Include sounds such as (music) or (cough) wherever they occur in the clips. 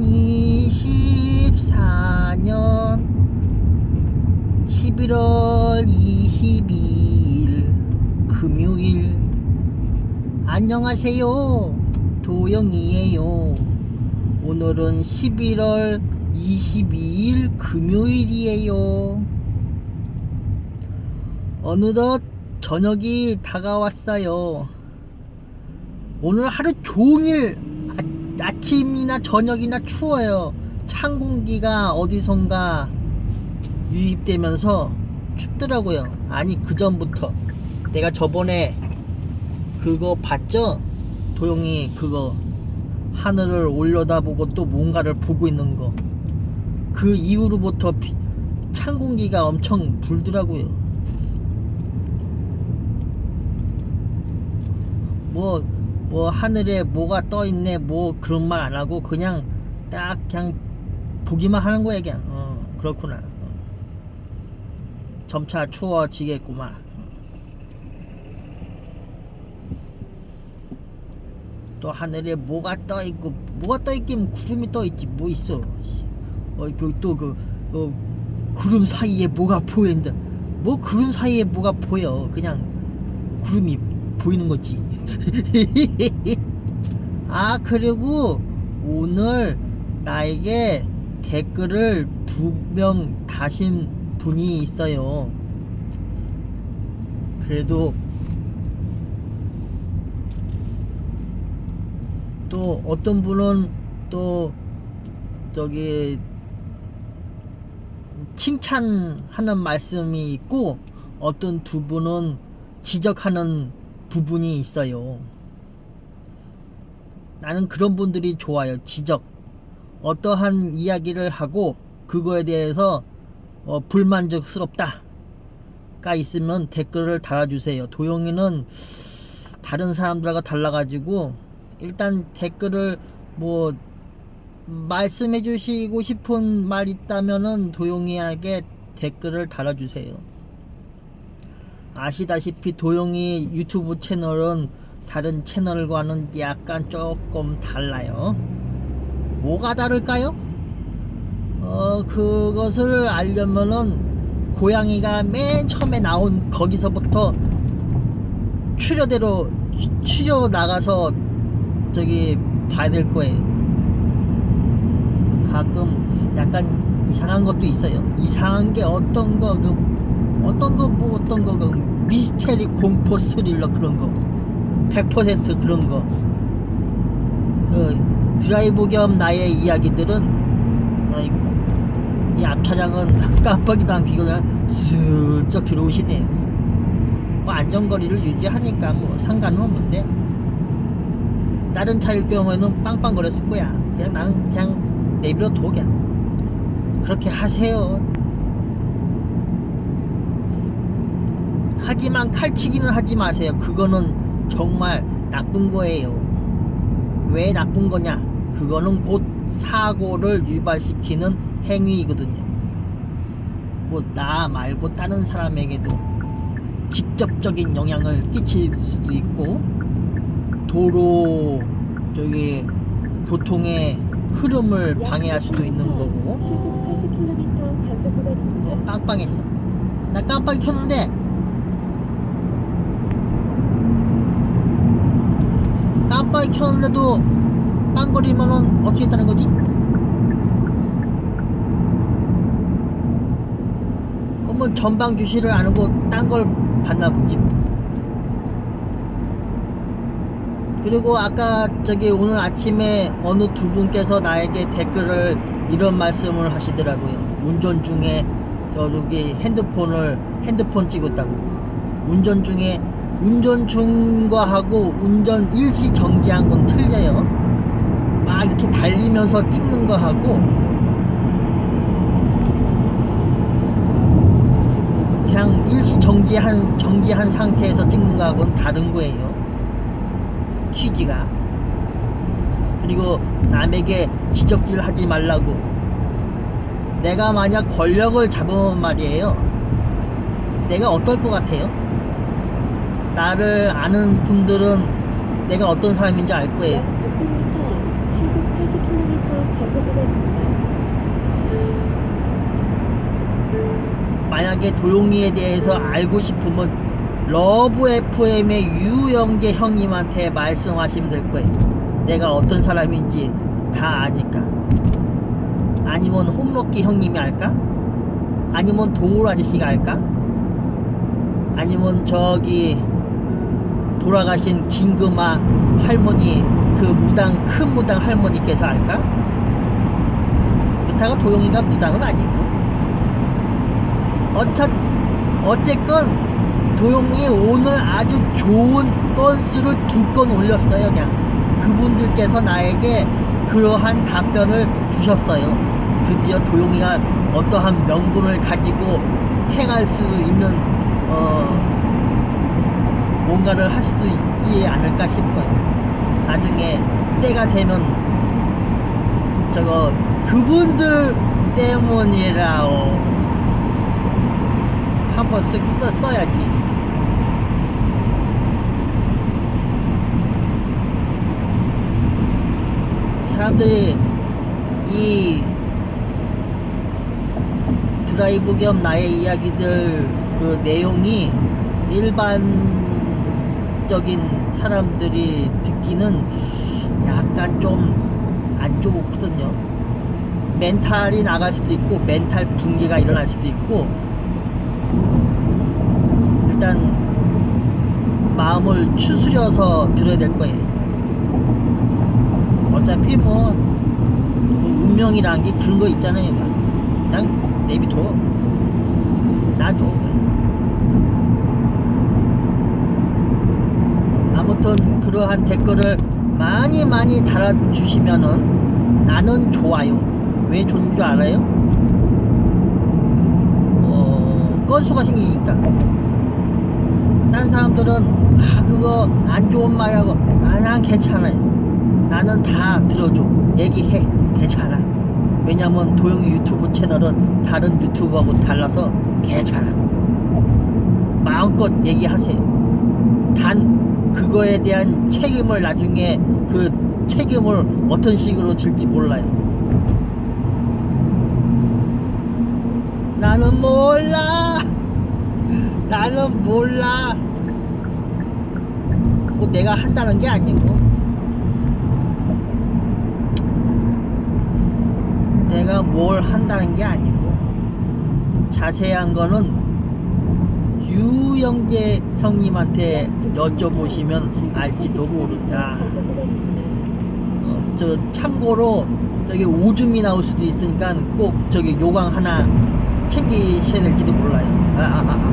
2024년 11월 22일 금요일. 안녕하세요. 도영이에요. 오늘은 11월 22일 금요일이에요. 어느덧 저녁이 다가왔어요. 오늘 하루 종일 아, 아침이나 저녁이나 추워요. 찬 공기가 어디선가 유입되면서 춥더라고요. 아니 그 전부터 내가 저번에 그거 봤죠? 도영이 그거 하늘을 올려다보고 또 뭔가를 보고 있는 거. 그 이후로부터 비- 찬 공기가 엄청 불더라고요. 뭐, 뭐, 하늘에 뭐가 떠 있네, 뭐, 그런 말 안 하고, 그냥, 딱, 그냥, 보기만 하는 거야, 그냥. 어, 그렇구나. 어. 점차 추워지겠구만. 또 하늘에 뭐가 떠 있고, 뭐가 떠 있긴 구름이 떠 있지, 뭐 있어. 씨. 어, 그, 또 그, 어, 구름 사이에 뭐가 보인다. 뭐 구름 사이에 뭐가 보여. 그냥, 구름이 보이는 거지. (laughs) 아, 그리고 오늘 나에게 댓글을 두 명 다신 분이 있어요. 그래도 또 어떤 분은 또 저기 칭찬하는 말씀이 있고 어떤 두 분은 지적하는 부분이 있어요. 나는 그런 분들이 좋아요. 지적. 어떠한 이야기를 하고 그거에 대해서 어, 불만족스럽다가 있으면 댓글을 달아주세요. 도영이는 다른 사람들과 달라가지고 일단 댓글을 뭐 말씀해 주시고 싶은 말 있다면은 도용이에게 댓글을 달아주세요. 아시다시피 도용이 유튜브 채널은 다른 채널과는 약간 조금 달라요. 뭐가 다를까요? 어, 그것을 알려면은 고양이가 맨 처음에 나온 거기서부터 추- 추려 나가서 저기 봐야 될 거예요. 가끔 약간 이상한 것도 있어요. 이상한 게 어떤 거, 그, 어떤 거, 뭐, 어떤 거, 그, 미스테리 공포 스릴러 그런 거. 100% 그런 거. 그, 드라이브 겸 나의 이야기들은, 이 앞차량은 (laughs) 깜빡이도 안 켜고 그냥 슬쩍 들어오시네. 뭐, 안전거리를 유지하니까 뭐, 상관은 없는데, 다른 차일 경우에는 빵빵거렸을 거야. 그냥 난 그냥 내비로 둬 그냥. 그렇게 하세요. 하지만 칼치기는 하지 마세요. 그거는 정말 나쁜 거예요. 왜 나쁜 거냐? 그거는 곧 사고를 유발시키는 행위이거든요. 뭐 나 말고 다른 사람에게도 직접적인 영향을 끼칠 수도 있고 도로 저기 교통의 흐름을 방해할 수도 있는 거고 시속 80km 단속 어. 빵빵했어 나 깜빡이 켰는데 깜빡이 켰는데도 빵거리면은 어떻게 했다는 거지? 그러면 전방 주시를 안 하고 딴 걸 봤나 보지 그리고 아까 저기 오늘 아침에 어느 두 분께서 나에게 댓글을 이런 말씀을 하시더라고요. 운전 중에 저기 핸드폰을 핸드폰 찍었다고. 운전 중에 운전 중과 하고 운전 일시 정지한 건 틀려요. 막 이렇게 달리면서 찍는 거 하고 그냥 일시 정지한 정지한 상태에서 찍는 거하고는 다른 거예요. 취지가 그리고 남에게 지적질 하지 말라고 내가 만약 권력을 잡으면 말이에요 내가 어떨 것 같아요? 나를 아는 분들은 내가 어떤 사람인지 알 거예요 약 600m 시속 80km 단속 구간입니다. 만약에 도용이에 대해서 알고 싶으면 러브 FM의 유영재 형님한테 말씀하시면 될 거예요. 내가 어떤 사람인지 다 아니까. 아니면 홍록기 형님이 알까? 아니면 도울 아저씨가 알까? 아니면 저기 돌아가신 김금아 할머니 그 무당 큰 무당 할머니께서 알까? 그렇다고 도용이가 무당은 아니고. 어차, 어쨌건 도용이 오늘 아주 좋은 건수를 두 건 올렸어요 그냥. 그분들께서 나에게 그러한 답변을 주셨어요. 드디어 도용이가 어떠한 명분을 가지고 행할 수 있는 어 뭔가를 할 수도 있지 않을까 싶어요 나중에 때가 되면 저거 그분들 때문이라오 한번 쓱 써, 써야지. 사람들이 이 드라이브 겸 나의 이야기들 그 내용이 일반 적인 사람들이 듣기는 약간 좀 안 좋거든요. 멘탈이 나갈 수도 있고 멘탈 붕괴가 일어날 수도 있고 일단 마음을 추스려서 들어야 될 거예요. 어차피 뭐그 운명이라는 게 그런 거 있잖아요. 그냥, 내비둬. 놔둬. 아무튼 그러한 댓글을 많이 많이 달아주시면은 나는 좋아요. 왜 좋은 줄 알아요? 어, 건수가 생기니까. 딴 사람들은 아 그거 안 좋은 말이라고 아난 괜찮아요 나는 다 들어줘 얘기해 괜찮아 왜냐면 도영이 유튜브 채널은 다른 유튜브하고 달라서 괜찮아 마음껏 얘기하세요 단 그거에 대한 책임을 나중에 그 책임을 어떤 식으로 질지 몰라요 나는 몰라 (laughs) 나는 몰라. 뭐 내가 한다는 게 아니고. 내가 뭘 한다는 게 아니고. 자세한 거는 유영재 형님한테 여쭤보시면 알지도 모른다. 어, 저 참고로 저기 오줌이 나올 수도 있으니까 꼭 저기 요강 하나 챙기셔야 될지도 몰라요. 아, 아, 아, 아.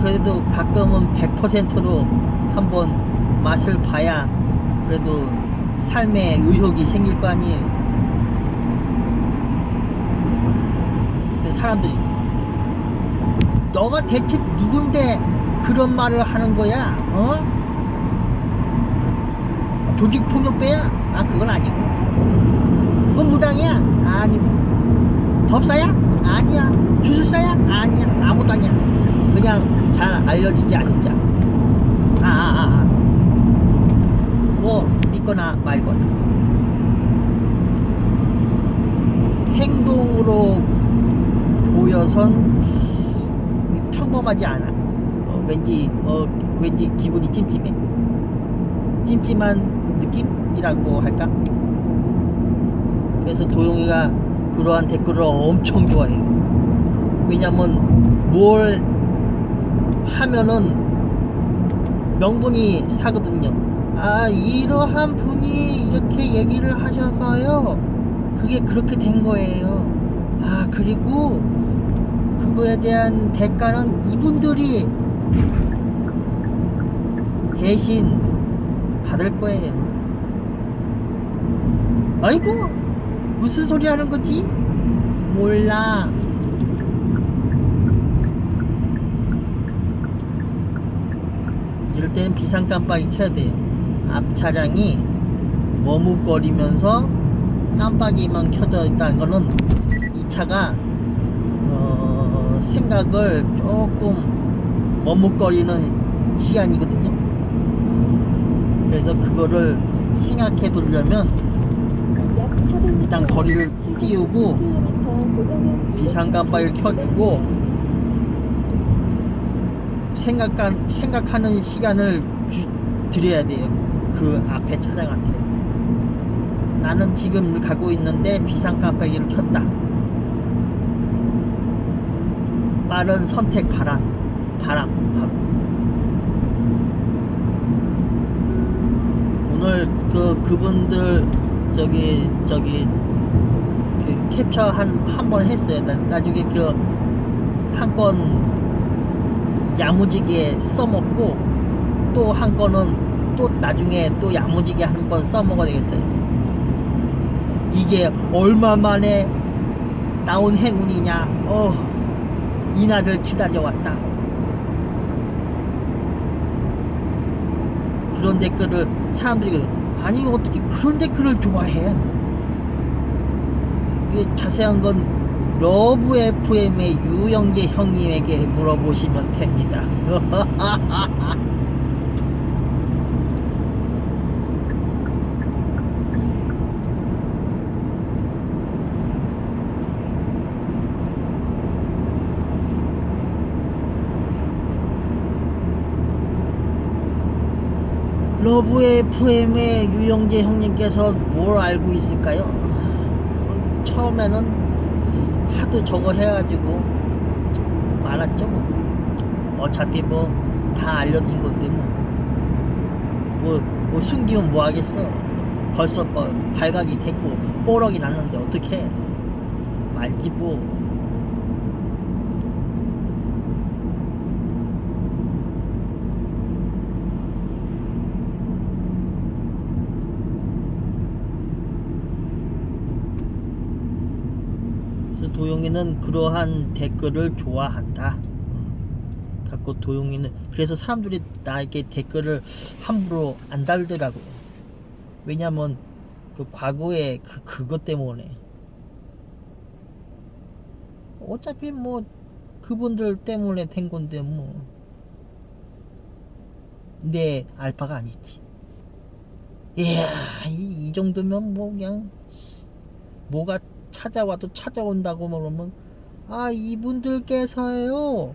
그래도 가끔은 100%로 한번 맛을 봐야 그래도 삶에 의욕이 생길 거 아니에요. 그 사람들이 너가 대체 누군데 그런 말을 하는 거야? 어? 조직폭력배야? 아 그건 아니고 그건 무당이야? 아니고 법사야? 아니야 주술사야? 아니야 아무도 아니야 그냥 잘 알려지지 않는 자 아, 아, 아, 아. 뭐 믿거나 말거나 행동으로 보여선 평범하지 않아. 어, 왠지 어 왠지 기분이 찜찜해. 찜찜한 느낌이라고 할까? 그래서 도용이가 그러한 댓글을 엄청 좋아해요. 왜냐면 뭘 하면은 명분이 사거든요. 아 이러한 분이 이렇게 얘기를 하셔서요. 그게 그렇게 된 거예요. 아 그리고 그거에 대한 대가는 이분들이 대신 받을 거예요. 아이고, 무슨 소리 하는 거지? 몰라. 이럴 때는 비상 깜빡이 켜야 돼요. 앞 차량이 머뭇거리면서 깜빡이만 켜져 있다는 거는 이 차가 어, 생각을 조금 머뭇거리는 시간이거든요. 그래서 그거를 생각해 두려면 약 400m 일단 거리를 띄우고 비상깜빡이를 켜주고 생각한 생각하는 시간을 주, 드려야 돼요. 그 앞에 차량한테. 나는 지금 가고 있는데 비상깜빡이를 켰다. 빠른 선택 바람, 바람 하고. 오늘 그 그분들 저기 저기 그 캡처 한 한 번 했어요. 나, 나중에 그 한 건 야무지게 써먹고 또 한 건은 또 나중에 또 야무지게 한 번 써먹어야 되겠어요. 이게 얼마 만에 나온 행운이냐? 어, 이날을 기다려왔다. 그런 댓글을 사람들이. 아니 어떻게 그런 댓글을 좋아해? 이게 자세한 건 러브 FM의 유영재 형님에게 물어보시면 됩니다. (laughs) 러브 FM의 유영재 형님께서 뭘 알고 있을까요? 어, 처음에는 하도 저거 해가지고 말았죠 뭐. 어차피 뭐 다 알려진 건데 뭐. 뭐, 뭐 숨기면 뭐 하겠어? 벌써 뭐 발각이 됐고 뽀록이 났는데 어떻게 말지 뭐 그래서 도용이는 그러한 댓글을 좋아한다. 음. 갖고 도용이는 그래서 사람들이 나에게 댓글을 함부로 안 달더라고. 왜냐면 그 과거에 그 그것 때문에 어차피 뭐 그분들 때문에 된 건데 뭐. 내 알바가 아니지. 이야 이, 이 정도면 뭐 그냥 씨, 뭐가 찾아와도 찾아온다고 그러면 아 이분들께서요.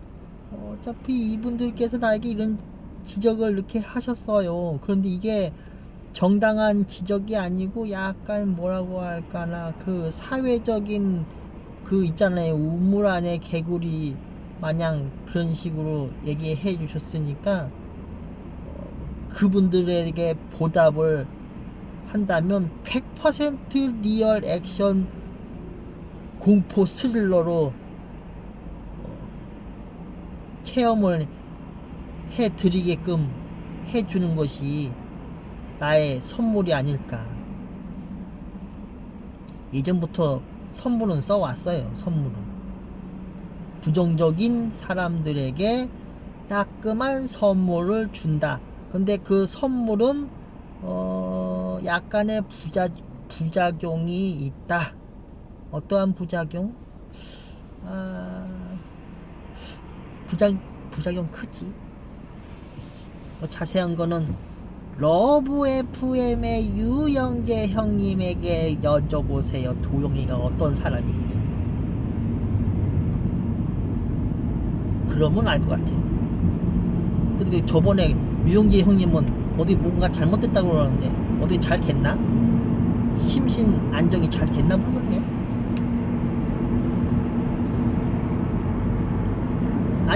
어차피 이분들께서 나에게 이런 지적을 이렇게 하셨어요. 그런데 이게 정당한 지적이 아니고 약간 뭐라고 할까나 그 사회적인 그 있잖아요. 우물 안에 개구리 마냥 그런 식으로 얘기해 주셨으니까 어, 그분들에게 보답을 한다면 100% 리얼 액션 공포 스릴러로 어, 체험을 해 드리게끔 해 주는 것이 나의 선물이 아닐까. 예전부터 선물은 써왔어요. 선물은. 부정적인 사람들에게 따끔한 선물을 준다. 근데 그 선물은 어 약간의 부자 부작용이 있다. 어떠한 부작용? 아, 부작 부작용 크지. 뭐 자세한 거는 러브 FM의 유영재 형님에게 여쭤보세요. 도용이가 어떤 사람인지. 그러면 알 것 같아요. 근데 저번에 유영재 형님은 어디 뭔가 잘못됐다고 그러는데 어디 잘 됐나? 심신 안정이 잘 됐나 모르겠네.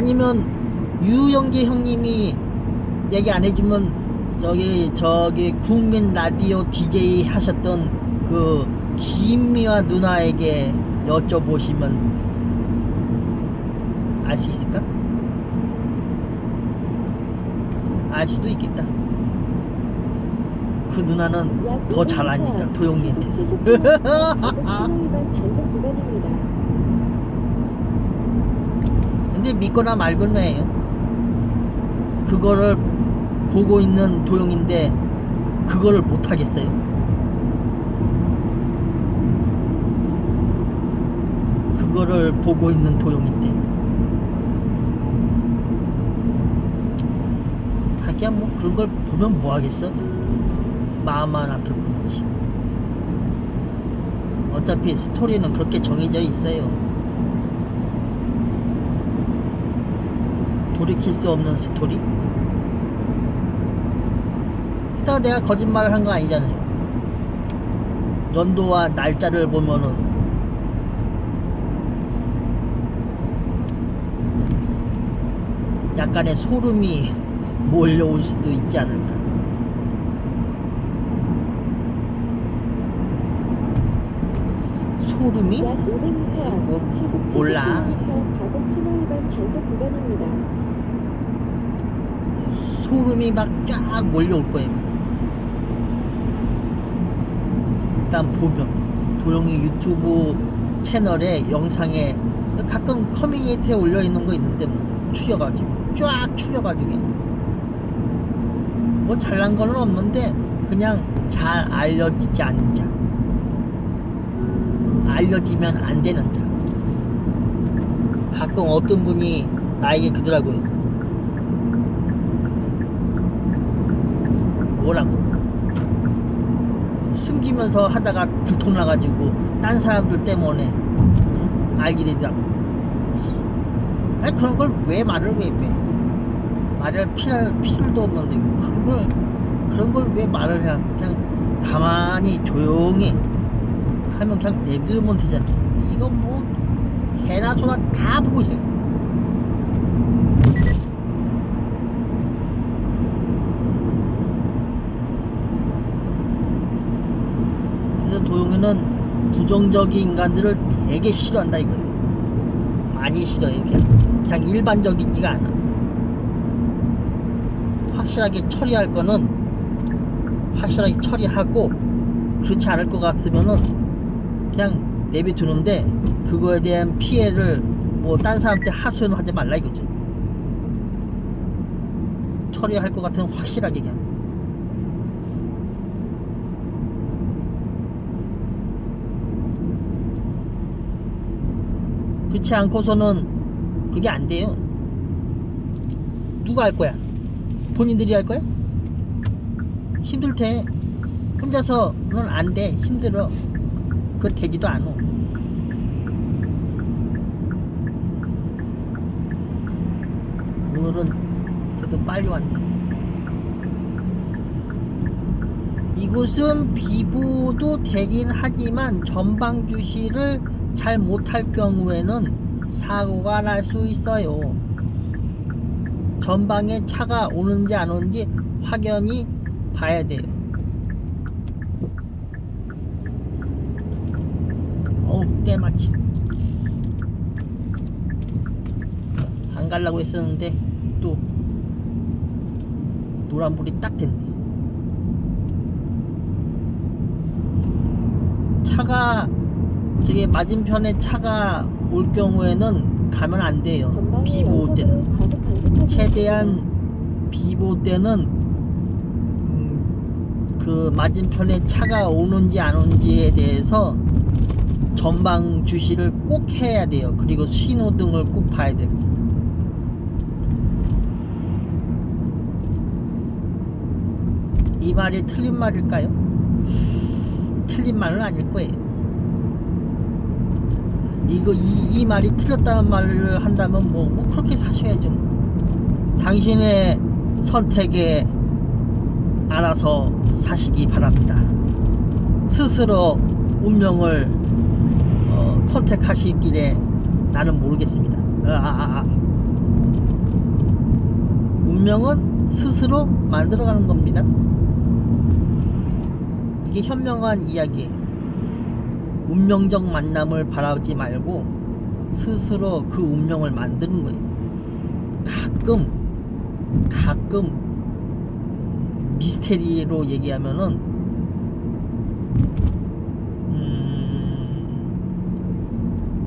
아니면 유영재 형님이 얘기 안 해주면 저기 저기 국민 라디오 DJ 하셨던 그 김미화 누나에게 여쭤보시면 알 수 있을까? 알 수도 있겠다. 그 누나는 더 잘 아니까 도용이에 대해서. (laughs) 신호 위반 단속 구간입니다. 근데 믿거나 말거나 해요. 그거를 보고 있는 도용인데 그거를 못 하겠어요. 그거를 보고 있는 도용인데 자기야 뭐 그런 걸 보면 뭐 하겠어? 마음만 아플 뿐이지. 어차피 스토리는 그렇게 정해져 있어요. 돌이킬 수 없는 스토리? 게다가 내가 거짓말을 한 거 아니잖아요. 연도와 날짜를 보면은 약간의 소름이 몰려올 수도 있지 않을까. 소름이? 약 500m 앞 뭐, 몰라. 소름이 막 쫙 몰려올 거예요. 막. 일단 보면 도영이 유튜브 채널에 영상에 가끔 커뮤니티에 올려 있는 거 있는데 뭐 추려가지고 쫙 추려가지고. 뭐 잘난 거는 없는데 그냥 잘 알려지지 않은 자 알려지면 안 되는 자 가끔 어떤 분이 나에게 그러더라고요 뭐라고 숨기면서 하다가 들통나가지고 딴 사람들 때문에 응? 알게 되다 아니 그런 걸 왜 말을 왜 왜? 말할 필요, 필요도 없는데 그런 걸 그런 걸 왜 말을 해 그냥 가만히 조용히 하면 그냥 내두면 되잖아 이거 뭐 개나 소나 다 보고 있어요 도용이는 부정적인 인간들을 되게 싫어한다 이거예요. 많이 싫어요. 그냥, 그냥 일반적이지가 않아. 확실하게 처리할 거는 확실하게 처리하고 그렇지 않을 것 같으면은 그냥 내비두는데 그거에 대한 피해를 뭐 딴 사람한테 하소연 하지 말라 이거죠. 처리할 것 같으면 확실하게 그냥. 그렇지 않고서는 그게 안 돼요. 누가 할 거야? 본인들이 할 거야? 힘들 테. 혼자서는 안 돼. 힘들어. 그거 되지도 않아. 오늘은 그래도 빨리 왔네. 이곳은 비보도 되긴 하지만 전방 주시를 잘 못할 경우에는 사고가 날 수 있어요. 전방에 차가 오는지 안 오는지 확연히 봐야 돼요. 어우, 때마침. 안 가려고 했었는데 또 노란불이 딱 됐네. 차가 저기 맞은편에 차가 올 경우에는 가면 안 돼요. 비보 올 때는. 방지턱이 최대한 비보 때는 음, 그 맞은편에 차가 오는지 안 오는지에 대해서 전방 주시를 꼭 해야 돼요. 그리고 신호등을 꼭 봐야 되고. 이 말이 틀린 말일까요? 틀린 말은 아닐 거예요. 이거 이, 이 말이 틀렸다는 말을 한다면 뭐, 뭐 그렇게 사셔야죠. 뭐. 당신의 선택에 알아서 사시기 바랍니다. 스스로 운명을 어, 선택하시길래 나는 모르겠습니다. 아, 아, 아. 운명은 스스로 만들어가는 겁니다. 이게 현명한 이야기예요. 운명적 만남을 바라지 말고 스스로 그 운명을 만드는 거예요. 가끔 가끔 미스테리로 얘기하면은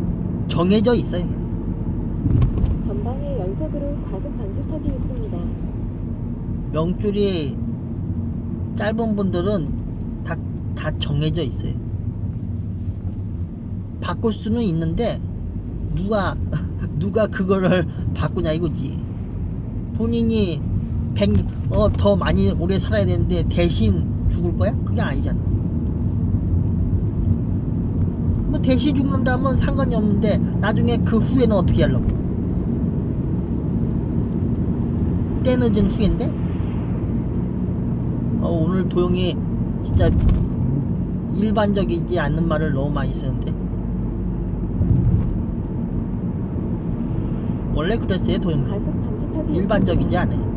음, 정해져 있어요. 그냥. 전방에 연속으로 과속 방지턱이 있습니다. 명줄이 짧은 분들은 다, 다 정해져 있어요. 바꿀 수는 있는데 누가 (laughs) 누가 그거를 바꾸냐 이거지. 본인이 백, 어, 더 많이 오래 살아야 되는데 대신 죽을 거야? 그게 아니잖아. 뭐 대신 죽는다면 상관이 없는데 나중에 그 후에는 어떻게 하려고? 때 늦은 후인데? 어, 오늘 도영이 진짜 일반적이지 않는 말을 너무 많이 쓰는데 원래 그랬어요 방지턱이 일반적이지. 않아요.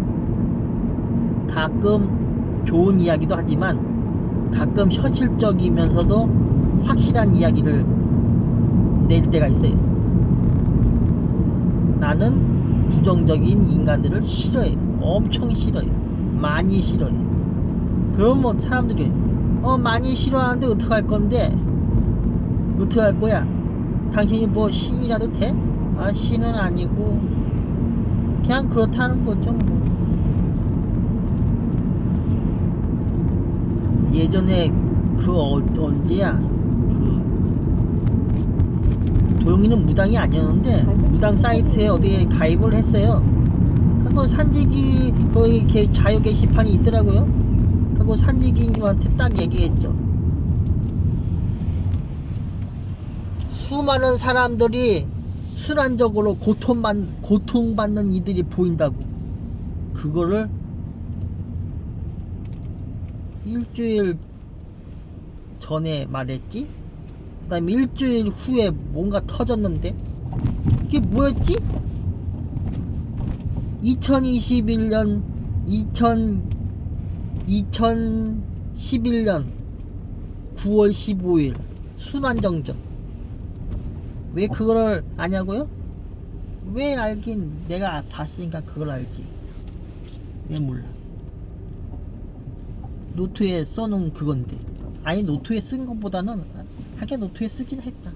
가끔 좋은 이야기도 하지만 가끔 현실적이면서도 확실한 이야기를 낼 때가 있어요. 나는 부정적인 인간들을 싫어해요 엄청 싫어요 많이 싫어해요 그럼 뭐 사람들이 어 많이 싫어하는데 어떡할 건데? 어떡할 거야? 당신이 뭐 신이라도 돼? 아 신은 아니고 그냥 그렇다는 거죠 뭐. 예전에 그 어, 언제야? 그 도영이는 무당이 아니었는데 무당 사이트에 어디에 가입을 했어요. 그건 산지기 거기 자유 게시판이 있더라고요. 그거 산지기님한테 딱 얘기했죠. 수많은 사람들이 순환적으로 고통받, 고통받는 이들이 보인다고. 그거를 일주일 전에 말했지? 그 다음에 일주일 후에 뭔가 터졌는데? 이게 뭐였지? 2021년 2000 2011년 9월 15일 순환정전 왜 그거를 아냐고요? 왜 알긴 내가 봤으니까 그걸 알지. 왜 몰라. 노트에 써놓은 그건데. 아니 노트에 쓴 것보다는 하긴 노트에 쓰긴 했다.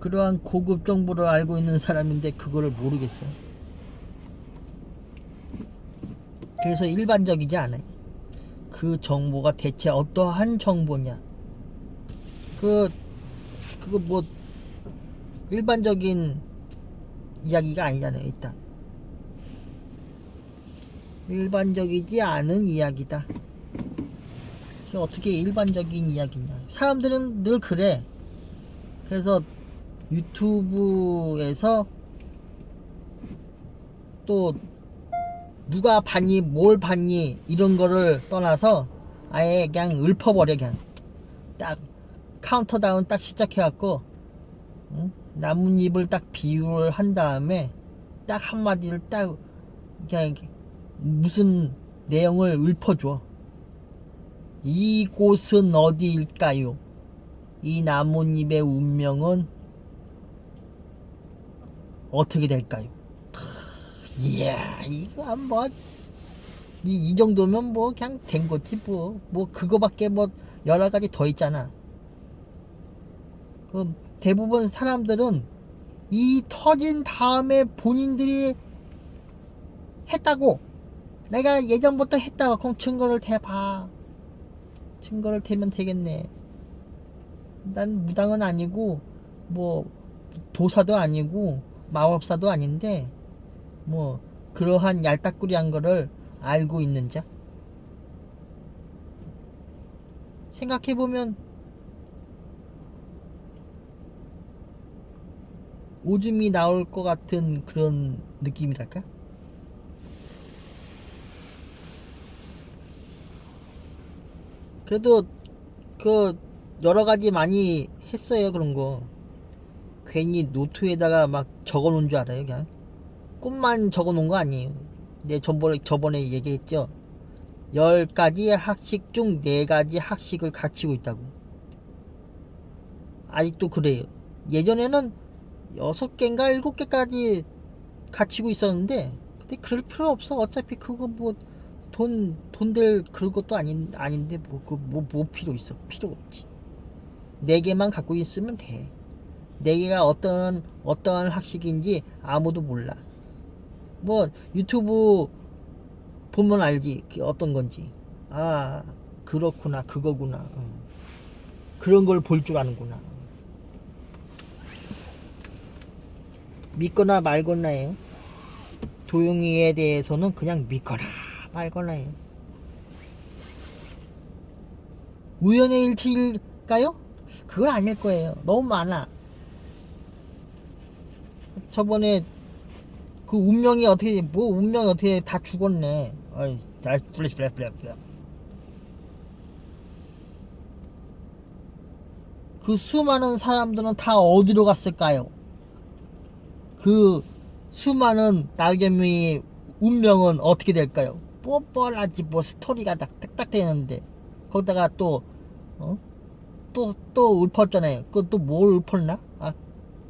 그러한 고급 정보를 알고 있는 사람인데 그거를 모르겠어. 그래서 일반적이지 않아요 그 정보가 대체 어떠한 정보냐? 그 그거 뭐 일반적인 이야기가 아니잖아요 일단. 일반적이지 않은 이야기다. 어떻게 일반적인 이야기냐? 사람들은 늘 그래. 그래서 유튜브에서 또 누가 봤니 뭘 봤니 이런 거를 떠나서 아예 그냥 읊어버려 그냥. 딱 카운터다운 딱 시작해갖고 응? 나뭇잎을 딱 비유를 한 다음에 딱 한마디를 딱 그냥 무슨 내용을 읊어줘. 이곳은 어디일까요? 이 나뭇잎의 운명은 어떻게 될까요 이야 이거 뭐 이, 이 정도면 뭐 그냥 된 거지 뭐. 뭐 그거밖에 뭐 여러 가지 더 있잖아. 그 대부분 사람들은 이 터진 다음에 본인들이 했다고. 내가 예전부터 했다고 그럼 증거를 대봐. 증거를 대면 되겠네. 난 무당은 아니고 뭐 도사도 아니고 마법사도 아닌데 뭐 그러한 얄딱구리한 거를 알고 있는 자 생각해보면 오줌이 나올 것 같은 그런 느낌이랄까? 그래도 그 여러 가지 많이 했어요 그런 거. 괜히 노트에다가 막 적어 놓은 줄 알아요 그냥 꿈만 적어 놓은 거 아니에요. 내 저번에, 저번에 얘기했죠. 10가지 학식 중 4가지 학식을 갖추고 있다고. 아직도 그래요. 예전에는 6개인가 7개까지 갖추고 있었는데 근데 그럴 필요 없어. 어차피 그거 뭐 돈 돈 될 그런 것도 아닌 아닌데 뭐 그 뭐 뭐 필요 있어? 필요 없지. 네 개만 갖고 있으면 돼. 네 개가 어떤 어떠한 학식인지 아무도 몰라. 뭐 유튜브 보면 알지 어떤 건지. 아 그렇구나 그거구나. 응. 그런 걸 볼 줄 아는구나. 믿거나 말거나예요. 도용이에 대해서는 그냥 믿거나 말거나예요. 우연의 일치일까요? 그건 아닐 거예요. 너무 많아. 저번에 그 운명이 어떻게 뭐 운명이 어떻게 다 죽었네. 어이, 잘 블레 블레 블레. 그 수많은 사람들은 다 어디로 갔을까요? 그 수많은 날개미의 운명은 어떻게 될까요? 뻔뻔하지 뭐 스토리가 딱 딱딱 되는데 거기다가 또 어? 또, 또 읊었잖아요. 그 또 뭘 읊었나? 아,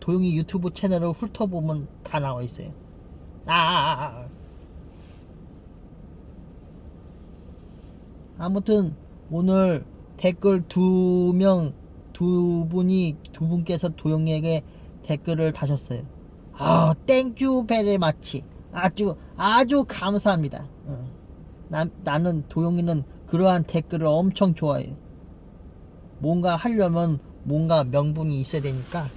도영이 유튜브 채널을 훑어보면 다 나와 있어요. 아. 아무튼 오늘 댓글 두 명, 두 분이, 두 분께서 도영이에게 댓글을 다셨어요. 아, 땡큐 베리 마치. 아주, 아주 감사합니다. 어. 나, 나는 도영이는 그러한 댓글을 엄청 좋아해요. 뭔가 하려면 뭔가 명분이 있어야 되니까